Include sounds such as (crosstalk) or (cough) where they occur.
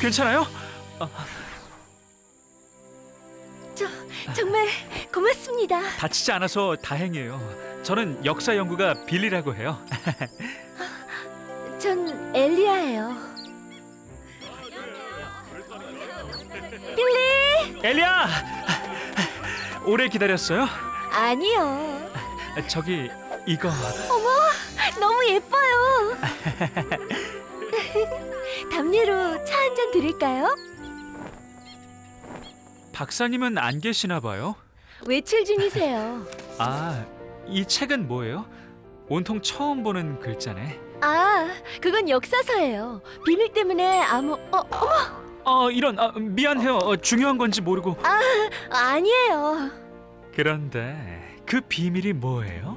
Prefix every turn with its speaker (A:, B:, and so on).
A: 괜찮아요?
B: 저 정말 고맙습니다.
A: 다치지 않아서 다행이에요. 저는 역사 연구가 빌리라고 해요.
B: 전 엘리아예요. 빌리!
A: 엘리야! 오래 기다렸어요?
B: 아니요.
A: 저기 이거 (laughs)
B: 너무 예뻐요. (laughs) 담요로 차 한 잔 드릴까요?
A: 박사님은 안 계시나 봐요.
B: 외출 중이세요. (laughs)
A: 아, 이 책은 뭐예요? 온통 처음 보는 글자네.
B: 아, 그건 역사서예요. 비밀 때문에 아무 어 어머
A: 어, 이런 아, 미안해요. 어, 중요한 건지 모르고.
B: 아니에요.
A: 그런데 그 비밀이 뭐예요?